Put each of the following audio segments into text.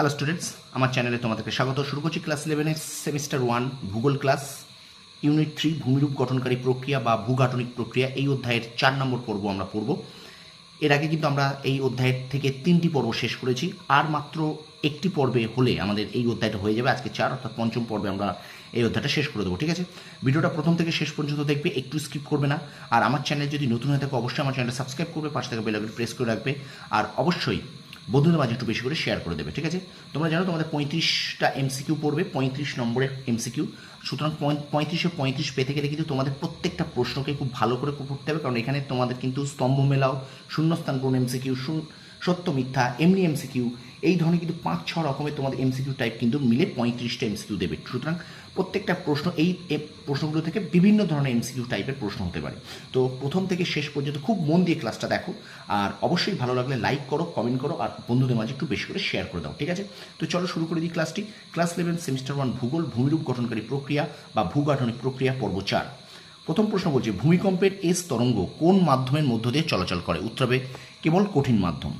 Hello students আমার চ্যানেলে তোমাদেরকে স্বাগত। শুরু করছি ক্লাস ইলেভেনের সেমিস্টার ওয়ান ভূগোল ক্লাস ইউনিট থ্রি ভূমিরূপ গঠনকারী প্রক্রিয়া বা ভূগাঠনিক প্রক্রিয়া। এই অধ্যায়ের চার নম্বর পর্ব আমরা পড়ব। এর আগে কিন্তু আমরা এই অধ্যায়ের থেকে তিনটি পর্ব শেষ করেছি। আর মাত্র একটি পর্বে হলে আমাদের এই অধ্যায়টা হয়ে যাবে। আজকে চার, অর্থাৎ পঞ্চম পর্বে আমরা এই অধ্যায়টা শেষ করে দেবো, ঠিক আছে? ভিডিওটা প্রথম থেকে শেষ পর্যন্ত দেখবে, একটু স্কিপ করবে না। আর আমার চ্যানেল যদি নতুন হয়ে থাকে, অবশ্যই আমার চ্যানেলটা সাবস্ক্রাইব করবে, পাশে থেকে বেলাগুলি প্রেস করে রাখবে। আর অবশ্যই বন্ধুদের মাঝে একটু বেশি করে শেয়ার করে দেবে, ঠিক আছে? তোমরা জানো তোমাদের পঁয়ত্রিশটা এমসিকিউ পড়বে, পঁয়ত্রিশ নম্বরের এমসিকিউ সুতরাং পঁয়- পঁয়ত্রিশে পঁয়ত্রিশ পেতে গেলে কিন্তু তোমাদের প্রত্যেকটা প্রশ্নকে খুব ভালো করে পড়তে হবে, কারণ এখানে তোমাদের কিন্তু স্তম্ভ মেলাও, শূন্যস্থান পূর্ণ এমসিকিউ সত্য, মিথ্যা, এমনি এমসিকিউ এই ধরনের কিন্তু পাঁচ, ছ রকমের তোমাদের এমসিকিউ টাইপ কিন্তু মিলে পঁয়ত্রিশটা এমসিকিউ দেবে। সুতরাং প্রত্যেকটা প্রশ্ন, এই প্রশ্নগুলো থেকে বিভিন্ন ধরনের এমসিকিউ টাইপের প্রশ্ন হতে পারে। তো প্রথম থেকে শেষ পর্যন্ত খুব মন দিয়ে ক্লাসটা দেখো, আর অবশ্যই ভালো লাগলে লাইক করো কমেন্ট করো, আর বন্ধুদের মাঝে একটু বেশি করে শেয়ার করে দাও, ঠিক আছে? তো চলো শুরু করে দিই ক্লাসটি ক্লাস ইলেভেন সেমিস্টার ওয়ান ভূগোল, ভূমিরূপ গঠনকারী প্রক্রিয়া বা ভূগাঠনিক প্রক্রিয়া, পর্ব চার। প্রথম প্রশ্ন বলছে, ভূমিকম্পের এস তরঙ্গ কোন মাধ্যমের মধ্য দিয়ে চলাচল করে? উত্তর হবে, কেবল কঠিন মাধ্যম।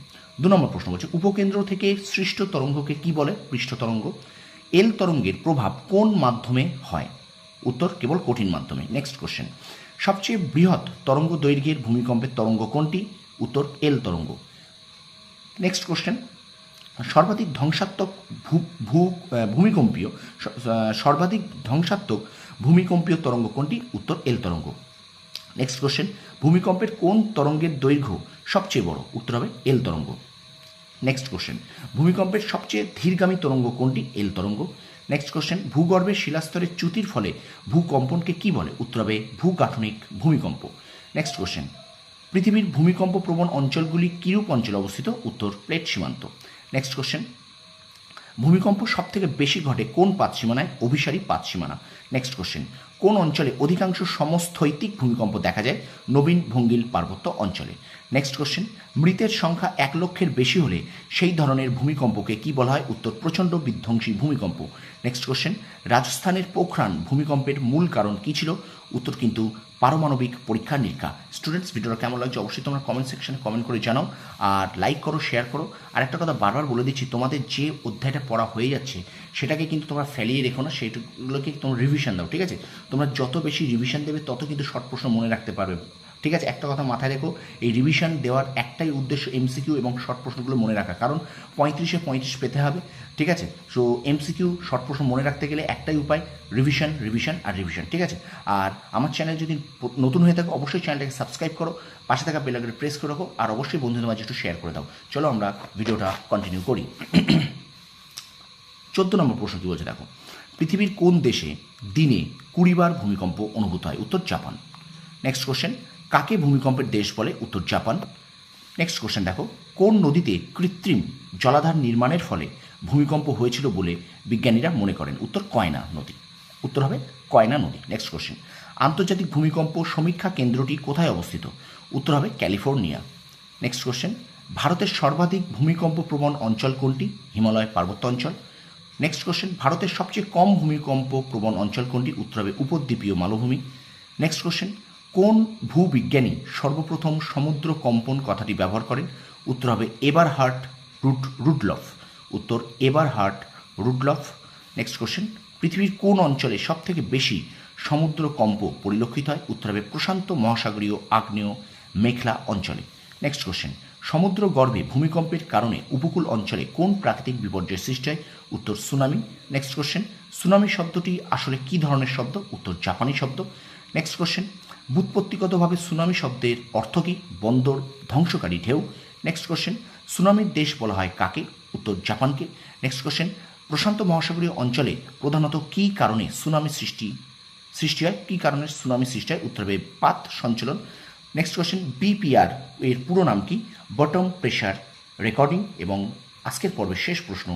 দু নম্বর প্রশ্ন বলছে, উপকেন্দ্র থেকে সৃষ্ট তরঙ্গকে কি বলে? পৃষ্ঠ তরঙ্গ। এল তরঙ্গের প্রভাব কোন মাধ্যমে হয়? উত্তর, কেবল কঠিন মাধ্যমে। নেক্সট কোশ্চেন সবচেয়ে বৃহৎ তরঙ্গ দৈর্ঘ্যের ভূমিকম্পের তরঙ্গ কোনটি? উত্তর এল তরঙ্গ। নেক্সট কোশ্চেন সর্বাধিক ধ্বংসাত্মক ভূ ভূ ভূমিকম্পীয় সর্বাধিক ধ্বংসাত্মক ভূমিকম্পীয় তরঙ্গ কোনটি? উত্তর এল তরঙ্গ। নেক্সট কোশ্চেন ভূমিকম্পের কোন তরঙ্গের দৈর্ঘ্য সবচেয়ে বড়? উত্তর হবে এল তরঙ্গ। নেক্সট কোশ্চেন ভূমিকম্পের সবচেয়ে ধীরগামী তরঙ্গ কোনটি? এল তরঙ্গ। নেক্সট কোশ্চেন ভূগর্ভের শিলাস্তরের চ্যুতির ফলে ভূকম্পনকে কি বলে? উত্তর হবে ভূগাঠনিক ভূমিকম্প। নেক্সট কোশ্চেন পৃথিবীর ভূমিকম্প প্রবণ অঞ্চলগুলি কিরূপ অঞ্চলে অবস্থিত? উত্তর, প্লেট সীমান্ত। নেক্সট কোশ্চেন ভূমিকম্প সব থেকে বেশি ঘটে কোন পাত সীমানায়? অভিসারী পাত সীমানা। নেক্সট কোশ্চেন কোন অঞ্চলে অধিকাংশ সমস্থৈতিক ভূমিকম্প দেখা যায়? নবীন ভঙ্গিল পার্বত্য অঞ্চলে। নেক্সট কোশ্চেন মৃতের সংখ্যা এক লক্ষের বেশি হলে সেই ধরনের ভূমিকম্পকে কি বলা হয়? উত্তর, প্রচণ্ড বিধ্বংসী ভূমিকম্প। নেক্সট কোশ্চেন রাজস্থানের পোখরান ভূমিকম্পের মূল কারণ কী ছিল? উত্তর কিন্তু পারমাণবিক পরীক্ষা নিরীক্ষা। স্টুডেন্টস ভিডিওটা কেমন লাগছে অবশ্যই তোমরা কমেন্ট সেকশনে কমেন্ট করে জানাও। আর লাইক করো শেয়ার করো। আর একটা কথা বারবার বলে দিচ্ছি, তোমাদের যে অধ্যায়টা পড়া হয়ে যাচ্ছে, সেটাকে কিন্তু তোমরা ফেলিয়ে রেখো না সেইগুলোকে তোমরা রিভিশন দাও, ঠিক আছে? তোমরা যত বেশি রিভিশন দেবে, তত কিন্তু শর্ট প্রশ্ন মনে রাখতে পারবে। ঠিক আছে, একটা কথা মাথায় রেখো, এই রিভিশন দেওয়ার একটাই উদ্দেশ্য এমসিকিউ এবং শর্ট প্রশ্নগুলো মনে রাখা। কারণ পঁয়ত্রিশে পঁয়ত্রিশ পেতে হবে, ঠিক আছে? সো এমসিকিউ শর্ট প্রশ্ন মনে রাখতে গেলে একটাই উপায় রিভিশন রিভিশন আর রিভিশন ঠিক আছে? আর আমার চ্যানেল যদি নতুন হয়ে থাকে, অবশ্যই চ্যানেলটাকে সাবস্ক্রাইব করো, পাশে থাকা বেলাগুলো প্রেস করে রাখো, আর অবশ্যই বন্ধুদের মাঝে একটু শেয়ার করে দাও। চলো আমরা ভিডিওটা কন্টিনিউ করি। চোদ্দ নম্বর প্রশ্ন বলছে, দেখো? পৃথিবীর কোন দেশে দিনে কুড়িবার ভূমিকম্প অনুভূত হয়? উত্তর, জাপান। নেক্সট কোশ্চেন কাকে ভূমিকম্পের দেশ বলে উত্তর জাপান? নেক্সট কোশ্চেন দেখো। কোন নদীতে কৃত্রিম জলাধার নির্মাণের ফলে ভূমিকম্প হয়েছিল বলে বিজ্ঞানীরা মনে করেন? উত্তর কয়না নদী। উত্তর হবে কয়না নদী। নেক্সট কোশ্চেন আন্তর্জাতিক ভূমিকম্প সমীক্ষা কেন্দ্রটি কোথায় অবস্থিত? উত্তর হবে ক্যালিফোর্নিয়া। নেক্সট কোশ্চেন ভারতের সর্বাধিক ভূমিকম্প প্রবণ অঞ্চল কোনটি? হিমালয় পার্বত্য অঞ্চল। নেক্সট কোশ্চেন ভারতের সবচেয়ে কম ভূমিকম্প প্রবণ অঞ্চল কোনটি? উত্তর হবে উপদ্বীপীয় মালভূমি। নেক্সট কোশ্চেন কোন ভূবিজ্ঞানী সর্বপ্রথম সমুদ্র কম্পন কথাটি ব্যবহার করেন? উত্তর হবে এবার হার্ট রুট রুডলফ। উত্তর এবার হার্ট রুডলফ। নেক্সট কোশ্চেন পৃথিবীর কোন অঞ্চলে সবথেকে বেশি সমুদ্র কম্প পরিলক্ষিত হয়? উত্তর হবে প্রশান্ত মহাসাগরীয় আগ্নেয় মেঘলা অঞ্চলে। নেক্সট কোশ্চেন সমুদ্র গর্ভে ভূমিকম্পের কারণে উপকূল অঞ্চলে কোন প্রাকৃতিক বিপর্যয়ের সৃষ্টি হয়? উত্তর, সুনামি। নেক্সট কোশ্চেন সুনামি শব্দটি আসলে কি ধরনের শব্দ? উত্তর, জাপানি শব্দ। নেক্সট কোশ্চেন বুৎপত্তিগতভাবে সুনামি শব্দের অর্থ কী? বন্দর, ধ্বংসকারী ঢেউ। নেক্সট কোশ্চেন সুনামির দেশ বলা হয় কাকে? উত্তর, জাপানকে। নেক্সট কোশ্চেন প্রশান্ত মহাসাগরীয় অঞ্চলে প্রধানত কী কারণে সুনামি সৃষ্টি সৃষ্টি হয়? কী কারণে সুনামি সৃষ্টি হয়? উত্তর পাত সঞ্চালন। নেক্সট কোশ্চেন বিপিআর এর পুরো নাম কি? বটম প্রেশার রেকর্ডিং এবং আজকের পর্বের শেষ প্রশ্ন,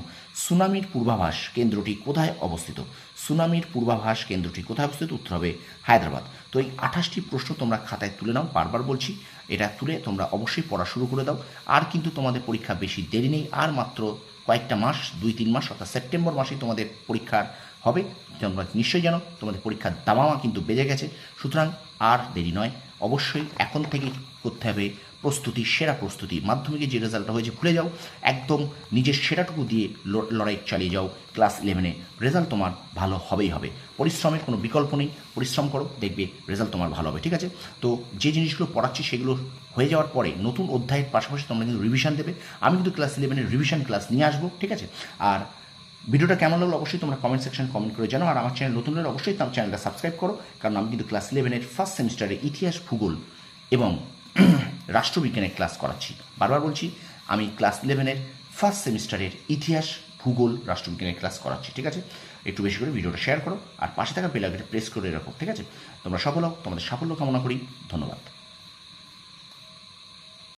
সুনামির পূর্বাভাস কেন্দ্রটি কোথায় অবস্থিত? সুনামির পূর্বাভাস কেন্দ্রটি কোথায় অবস্থিত? উত্তর হবে হায়দ্রাবাদ। তো এই আঠাশটি প্রশ্ন তোমরা খাতায় তুলে নাও, বারবার বলছি, এটা তুলে তোমরা অবশ্যই পড়া শুরু করে দাও। আর কিন্তু তোমাদের পরীক্ষা বেশি দেরি নেই, আর মাত্র কয়েকটা মাস, দুই, তিন মাস, অর্থাৎ সেপ্টেম্বর মাসেই তোমাদের পরীক্ষার হবে। তোমরা নিশ্চয়ই জানো, তোমাদের পরীক্ষার দামামা কিন্তু বেজে গেছে। সুতরাং আর দেরি নয়, অবশ্যই এখন থেকে করতে হবে প্রস্তুতি, সেরা প্রস্তুতি। মাধ্যমিকে যে রেজাল্টটা হয়েছে, ভুলে যাও। একদম নিজের সেরাটুকু দিয়ে লড়াই চালিয়ে যাও। ক্লাস ইলেভেনে রেজাল্ট তোমার ভালো হবেই হবে। পরিশ্রমের কোনো বিকল্প নেই। পরিশ্রম করো, দেখবে রেজাল্ট তোমার ভালো হবে, ঠিক আছে? তো যে জিনিসগুলো পড়াচ্ছি সেগুলো হয়ে যাওয়ার পরে নতুন অধ্যায়ের পাশাপাশি তোমরা কিন্তু রিভিশন দেবে। আমি কিন্তু ক্লাস ইলেভেনের রিভিশন ক্লাস নিয়ে আসব, ঠিক আছে? আর ভিডিওটা কেমন লাগল অবশ্যই তোমরা কমেন্ট সেকশন কমেন্ট করে জানো আর আমার চ্যানেল নতুন হলে অবশ্যই তার চ্যানেলটা সাবস্ক্রাইব করো। কারণ আমি কিন্তু ক্লাস ইলেভেনের ফার্স্ট সেমিস্টারে ইতিহাস ভূগোল এবং রাষ্ট্রবিজ্ঞানের ক্লাস করাচ্ছি। বারবার বলছি, আমি ক্লাস ইলেভেনের ফার্স্ট সেমিস্টারের ইতিহাস, ভূগোল রাষ্ট্রবিজ্ঞানের ক্লাস করাচ্ছি, ঠিক আছে? একটু বেশি করে ভিডিওটা শেয়ার করো, আর পাশে থাকা বেলাগেটা প্রেস করে রাখো, ঠিক আছে? তোমরা সফল হোক তোমাদের সাফল্য কামনা করি, ধন্যবাদ।